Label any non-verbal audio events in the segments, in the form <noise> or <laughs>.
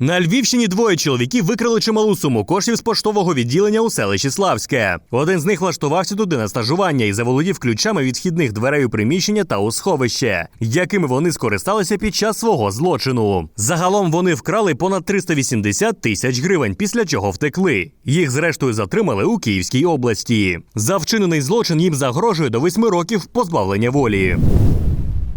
На Львівщині двоє чоловіків викрали чималу суму коштів з поштового відділення у селищі Славське. Один з них влаштувався туди на стажування і заволодів ключами від вхідних дверей у приміщення та у сховище, якими вони скористалися під час свого злочину. Загалом вони вкрали понад 380 тисяч гривень, після чого втекли. Їх зрештою затримали у Київській області. За вчинений злочин їм загрожує до восьми років позбавлення волі.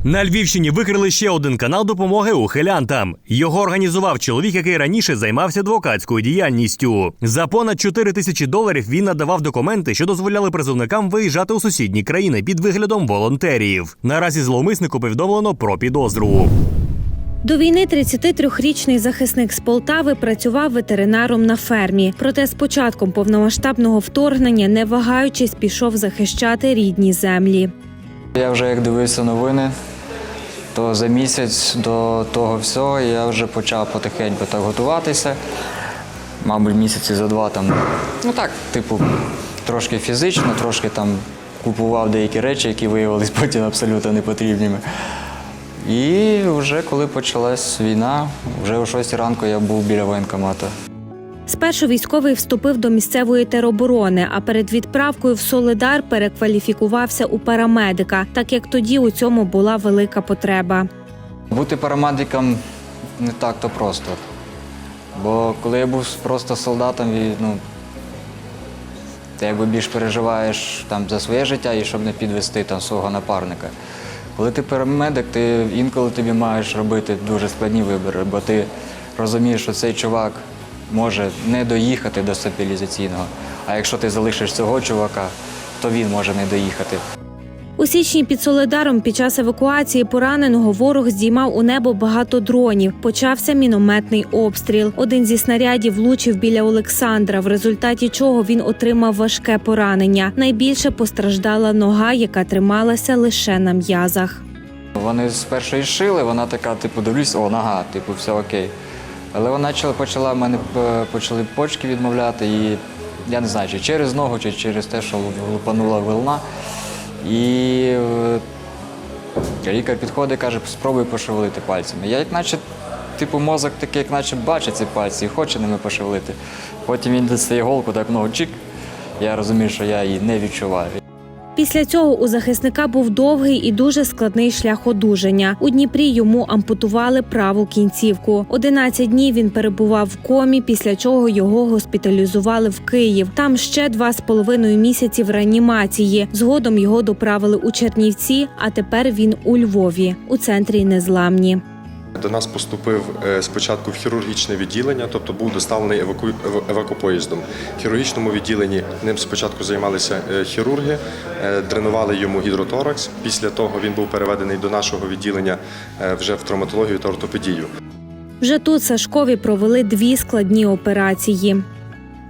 На Львівщині викрили ще один канал допомоги ухилянтам. Його організував чоловік, який раніше займався адвокатською діяльністю. За понад 4 тисячі доларів він надавав документи, що дозволяли призовникам виїжджати у сусідні країни під виглядом волонтерів. Наразі зловмиснику повідомлено про підозру. До війни 33-річний захисник з Полтави працював ветеринаром на фермі. Проте з початком повномасштабного вторгнення, не вагаючись, пішов захищати рідні землі. Я вже як дивився новини, то за місяць до того всього я вже почав потихеньку так готуватися. Мабуть, місяці за два там. Ну так, типу, трошки фізично, трошки там купував деякі речі, які виявились <laughs> потім абсолютно непотрібними. І вже коли почалась війна, вже о 6 ранку я був біля воєнкомату. Спершу військовий вступив до місцевої тероборони, а перед відправкою в Солидар перекваліфікувався у парамедика, так як тоді у цьому була велика потреба. Бути парамедиком не так то просто. Бо коли я був просто солдатом, і, ну, ти якби більш переживаєш там, за своє життя і щоб не підвести там, свого напарника. Коли ти парамедик, ти інколи тобі маєш робити дуже складні вибори, бо ти розумієш, що цей чувак може не доїхати до стабілізаційного. А якщо ти залишиш цього чувака, то він може не доїхати. У січні під Солидаром під час евакуації пораненого ворог здіймав у небо багато дронів. Почався мінометний обстріл. Один зі снарядів влучив біля Олександра, в результаті чого він отримав важке поранення. Найбільше постраждала нога, яка трималася лише на м'язах. Вони спершу і шили, вона така, типу, дивлюсь, о, нога, типу, все окей. Але вона почала, почала мене е, почали почки відмовляти, і я не знаю, чи через ногу, чи через те, що лупанула волна. І е, лікар підходить і каже, спробуй пошевелити пальцями. Я як наче, типу, мозок такий, як наче бачить ці пальці і хоче ними пошевелити. Потім він дістає голку, так ногу чик. Я розумію, що я її не відчуваю. Після цього у захисника був довгий і дуже складний шлях одужання. У Дніпрі йому ампутували праву кінцівку. 11 днів він перебував в комі, після чого його госпіталізували в Київ. Там ще два з половиною місяці в реанімації. Згодом його доправили у Чернівці, а тепер він у Львові, у центрі незламні. До нас поступив е, спочатку в хірургічне відділення, тобто був доставлений еваку... евакопоїздом. В хірургічному відділенні ним спочатку займалися е, хірурги, е, дренували йому гідроторакс. Після того він був переведений до нашого відділення вже в травматологію та ортопедію. Вже тут Сашкові провели дві складні операції.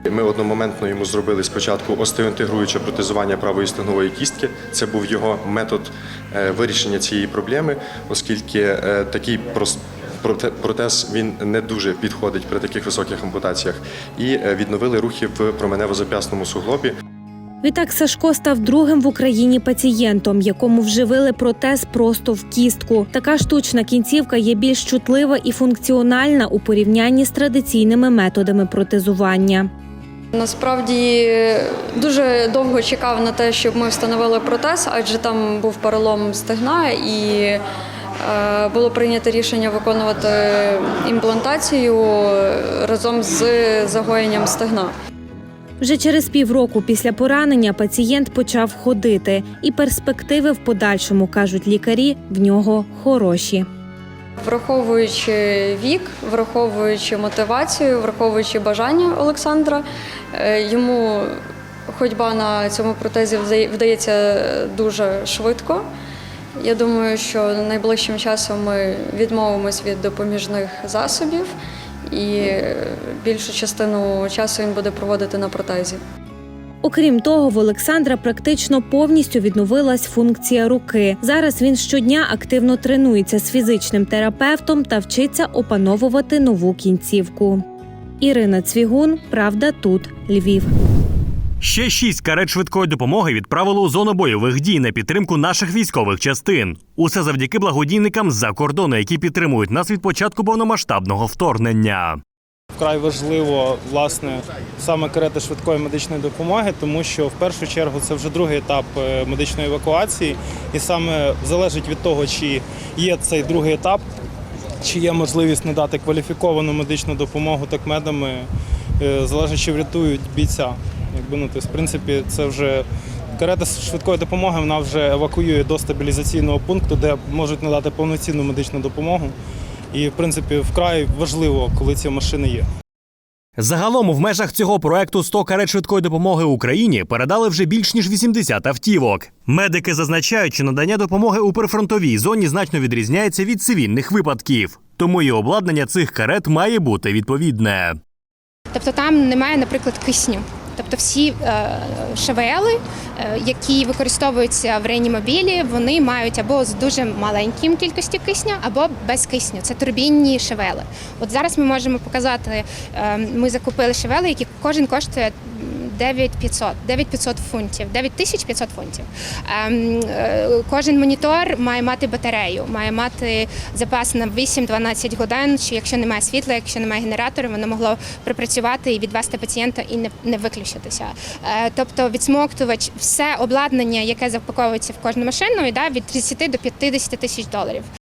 Ми одномоментно йому зробили спочатку остеоінтегруюче протезування правої стегнової кістки. Це був його метод е, вирішення цієї проблеми, оскільки е, такий протез він не дуже підходить при таких високих ампутаціях. І е, відновили рухи в променево-зап'ясному суглобі. Відтак Сашко став другим в Україні пацієнтом, якому вживили протез просто в кістку. Така штучна кінцівка є більш чутлива і функціональна у порівнянні з традиційними методами протезування. Насправді дуже довго чекав на те, щоб ми встановили протез, адже там був перелом стегна, і е, було прийнято рішення виконувати імплантацію разом з загоєнням стегна. Вже через півроку після поранення пацієнт почав ходити, і перспективи в подальшому кажуть лікарі в нього хороші. Враховуючи вік, враховуючи мотивацію, враховуючи бажання Олександра, е, йому ходьба на цьому протезі вдається дуже швидко. Я думаю, що найближчим часом ми відмовимось від допоміжних засобів і більшу частину часу він буде проводити на протезі. Окрім того, в Олександра практично повністю відновилась функція руки. Зараз він щодня активно тренується з фізичним терапевтом та вчиться опановувати нову кінцівку. Ірина Цвігун, Правда, тут Львів. Ще шість карет швидкої допомоги відправили у зону бойових дій на підтримку наших військових частин. Усе завдяки благодійникам з-за кордону, які підтримують нас від початку повномасштабного вторгнення. Вкрай важливо власне саме карети швидкої медичної допомоги, тому що в першу чергу це вже другий етап е, медичної евакуації, і саме залежить від того, чи є цей другий етап, чи є можливість надати кваліфіковану медичну допомогу такмедами, е, залежить, чи врятують бійця. Якби ну, тобто, в принципі, це вже карета швидкої допомоги вона вже евакуює до стабілізаційного пункту, де можуть надати повноцінну медичну допомогу. І, в принципі, вкрай важливо, коли ці машини є. Загалом в межах цього проекту 100 карет швидкої допомоги Україні передали вже більш ніж 80 автівок. Медики зазначають, що надання допомоги у прифронтовій зоні значно відрізняється від цивільних випадків, тому і обладнання цих карет має бути відповідне. Тобто там немає, наприклад, кисню. Тобто всі е, ШВЛи, е, які використовуються в реанімобілі, вони мають або з дуже маленьким кількістю кисню, або без кисню. Це турбінні ШВЛи. От зараз ми можемо показати, е, ми закупили ШВЛи, які кожен коштує 9500, 9500 фунтів, 9500 фунтів. Ем, е, Кожен монітор має мати батарею, має мати запас на 8-12 годин, чи якщо немає світла, якщо немає генератора, воно могло пропрацювати і відвести пацієнта і не, виключитися. Е, Тобто відсмоктувач, все обладнання, яке запаковується в кожну машину, йде від 30 до 50 тисяч доларів.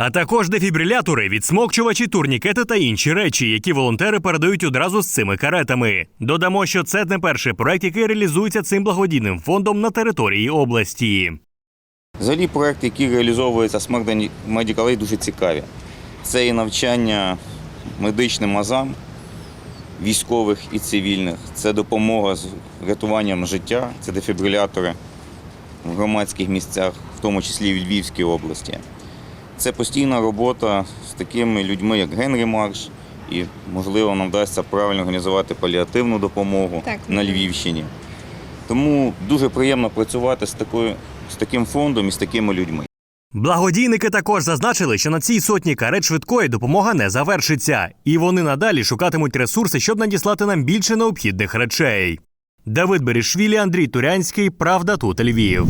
А також дефібрилятори, відсмокчувачі, турнікети та інші речі, які волонтери передають одразу з цими каретами. Додамо, що це не перший проект, який реалізується цим благодійним фондом на території області. Взагалі проекти, які реалізовуються з Medical Aid, дуже цікаві. Це і навчання медичним азам, військових і цивільних, це допомога з рятуванням життя, це дефібрилятори в громадських місцях, в тому числі в Львівській області. Це постійна робота з такими людьми, як Генрі Марш, і, можливо, нам вдасться правильно організувати паліативну допомогу Так. на Львівщині. Тому дуже приємно працювати з, такою, з таким фондом і з такими людьми. Благодійники також зазначили, що на цій сотні карет швидкої допомога не завершиться, і вони надалі шукатимуть ресурси, щоб надіслати нам більше необхідних речей. Давид Берішвілі, Андрій Турянський, Правда тут Львів.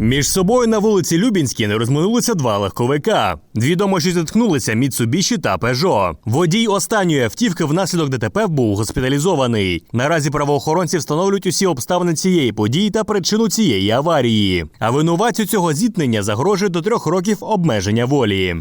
Між собою на вулиці Любінській не розминулися два легковика. Відомо, що зіткнулися Міцубіші та Пежо. Водій останньої автівки внаслідок ДТП був госпіталізований. Наразі правоохоронці встановлюють усі обставини цієї події та причину цієї аварії. А винуватцю цього зіткнення загрожує до трьох років обмеження волі.